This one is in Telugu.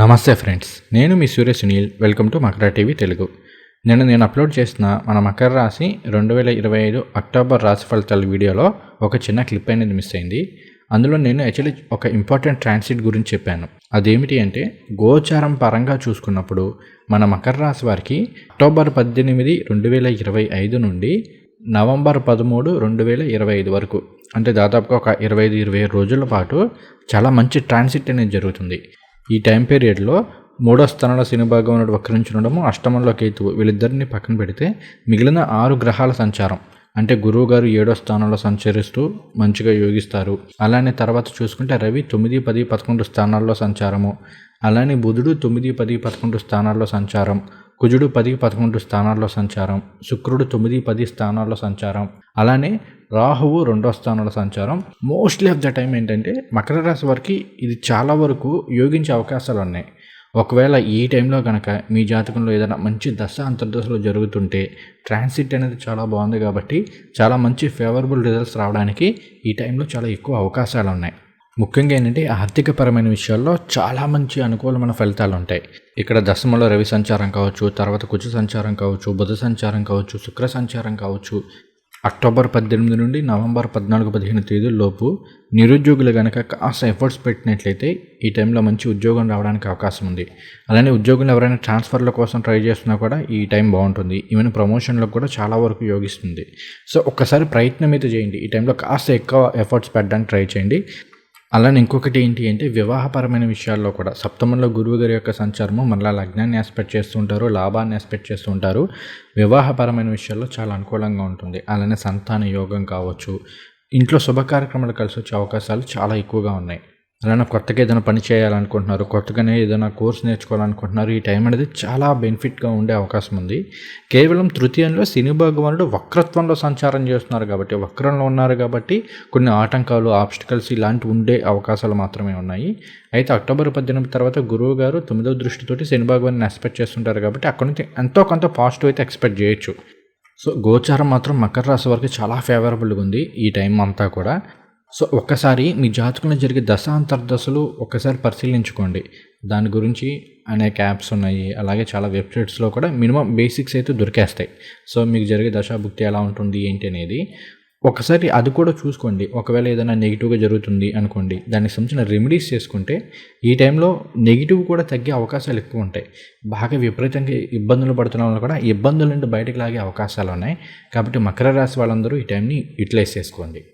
నమస్తే ఫ్రెండ్స్ నేను మీ Surya Sunil welcome to Makara TV Telugu. నేను నేను అప్లోడ్ చేసిన మన మకర రాశి రెండు వేల ఇరవై ఐదు అక్టోబర్ రాశి ఫలితాల వీడియోలో ఒక చిన్న క్లిప్ అనేది మిస్ అయింది. అందులో నేను యాక్చువల్లీ ఒక ఇంపార్టెంట్ ట్రాన్సిట్ గురించి చెప్పాను. అదేమిటి అంటే గోచారం పరంగా చూసుకున్నప్పుడు మన మకర రాశి వారికి అక్టోబర్ పద్దెనిమిది రెండు వేల ఇరవై ఐదు నుండి నవంబర్ పదమూడు రెండు వేల ఇరవై ఐదు వరకు అంటే దాదాపుగా ఒక ఇరవై ఐదు ఇరవై రోజుల పాటు చాలా మంచి ట్రాన్సిట్ అనేది జరుగుతుంది. ఈ టైం పీరియడ్లో మూడో స్థానంలో శని భగవానుడు వక్రించడము అష్టమంలో కేతువు వీళ్ళిద్దరిని పక్కన పెడితే మిగిలిన ఆరు గ్రహాల సంచారం. అంటే గురువు గారు ఏడో స్థానంలో సంచరిస్తూ మంచిగా యోగిస్తారు. అలానే తర్వాత చూసుకుంటే రవి తొమ్మిది పది పదకొండు స్థానాల్లో సంచారము. అలానే బుధుడు తొమ్మిది పది పదకొండు స్థానాల్లో సంచారం. కుజుడు పది పదకొండు స్థానాల్లో సంచారం శుక్రుడు తొమ్మిది పది స్థానాల్లో సంచారం అలానే రాహువు రెండో స్థానంలో సంచారం. మోస్ట్లీ ఆఫ్ ద టైం ఏంటంటే మకర రాశి వారికి ఇది చాలా వరకు యోగించే అవకాశాలు ఉన్నాయి. ఒకవేళ ఈ టైంలో కనుక మీ జాతకంలో ఏదైనా మంచి దశ అంతర్దశలో జరుగుతుంటే ట్రాన్సిట్ అనేది చాలా బాగుంది కాబట్టి చాలా మంచి ఫేవరబుల్ రిజల్ట్స్ రావడానికి ఈ టైంలో చాలా ఎక్కువ అవకాశాలు ఉన్నాయి. ముఖ్యంగా ఏంటంటే ఆర్థికపరమైన విషయాల్లో చాలా మంచి అనుకూలమైన ఫలితాలు ఉంటాయి. ఇక్కడ దశమలో రవి సంచారం కావచ్చు తర్వాత కుజ సంచారం కావచ్చు బుధ సంచారం కావచ్చు శుక్ర సంచారం కావచ్చు అక్టోబర్ పద్దెనిమిది నుండి నవంబర్ పద్నాలుగు పదిహేను తేదీల్లోపు నిరుద్యోగులు కనుక కాస్త ఎఫర్ట్స్ పెట్టినట్లయితే ఈ టైంలో మంచి ఉద్యోగం రావడానికి అవకాశం ఉంది. అలానే ఉద్యోగులు ఎవరైనా ట్రాన్స్ఫర్ల కోసం ట్రై చేస్తున్నా కూడా ఈ టైం బాగుంటుంది. ఈవెన్ ప్రమోషన్లకు కూడా చాలా వరకు యోగిస్తుంది. సో ఒక్కసారి ప్రయత్నం అయితే చేయండి. ఈ టైంలో కాస్త ఎక్కువ ఎఫర్ట్స్ పెట్టడానికి ట్రై చేయండి. అలానే ఇంకొకటి ఏంటి అంటే వివాహపరమైన విషయాల్లో కూడా సప్తమంలో గురువు గారి యొక్క సంచారము మళ్ళీ లగ్నాన్ని ఆస్పెక్ట్ చేస్తుంటారు లాభాన్ని ఆస్పెక్ట్ చేస్తుంటారు వివాహపరమైన విషయాల్లో చాలా అనుకూలంగా ఉంటుంది. అలానే సంతాన యోగం కావచ్చు ఇంట్లో శుభ కార్యక్రమాలు కలిసి వచ్చే అవకాశాలు చాలా ఎక్కువగా ఉన్నాయి. అలానే కొత్తగా ఏదైనా పని చేయాలనుకుంటున్నారు కొత్తగానే ఏదైనా కోర్స్ నేర్చుకోవాలనుకుంటున్నారు ఈ టైం అనేది చాలా బెనిఫిట్గా ఉండే అవకాశం ఉంది. కేవలం తృతీయంలో శని భగవానుడు వక్రత్వంలో సంచారం చేస్తున్నారు కాబట్టి వక్రంలో ఉన్నారు కాబట్టి కొన్ని ఆటంకాలు ఆబ్స్టికల్స్ ఇలాంటివి ఉండే అవకాశాలు మాత్రమే ఉన్నాయి. అయితే అక్టోబర్ పద్దెనిమిది తర్వాత గురువు గారు తొమ్మిదవ దృష్టితోటి శని భగవాన్ని ఎక్స్పెక్ట్ చేస్తుంటారు కాబట్టి అక్కడ నుంచి ఎంతో కొంత పాజిటివ్ అయితే ఎక్స్పెక్ట్ చేయొచ్చు. సో గోచారం మాత్రం మకర రాశి వరకు చాలా ఫేవరబుల్గా ఉంది ఈ టైం అంతా కూడా. సో ఒక్కసారి మీ జాతకంలో జరిగే దశ అంతర్దశలు ఒక్కసారి పరిశీలించుకోండి. దాని గురించి అనేక యాప్స్ ఉన్నాయి. అలాగే చాలా వెబ్సైట్స్లో కూడా మినిమం బేసిక్స్ అయితే దొరికేస్తాయి. సో మీకు జరిగే దశాభుక్తి ఎలా ఉంటుంది ఏంటి అనేది ఒకసారి అది కూడా చూసుకోండి. ఒకవేళ ఏదైనా నెగిటివ్గా జరుగుతుంది అనుకోండి దానికి సంబంధించిన రెమెడీస్ చేసుకుంటే ఈ టైంలో నెగిటివ్ కూడా తగ్గే అవకాశాలు ఎక్కువ ఉంటాయి. బాగా విపరీతంగా ఇబ్బందులు పడుతున్న వాళ్ళు కూడా ఇబ్బందుల నుండి బయటకు లాగే అవకాశాలు ఉన్నాయి. కాబట్టి మకర రాశి వాళ్ళందరూ ఈ టైంని యూటిలైజ్ చేసుకోండి.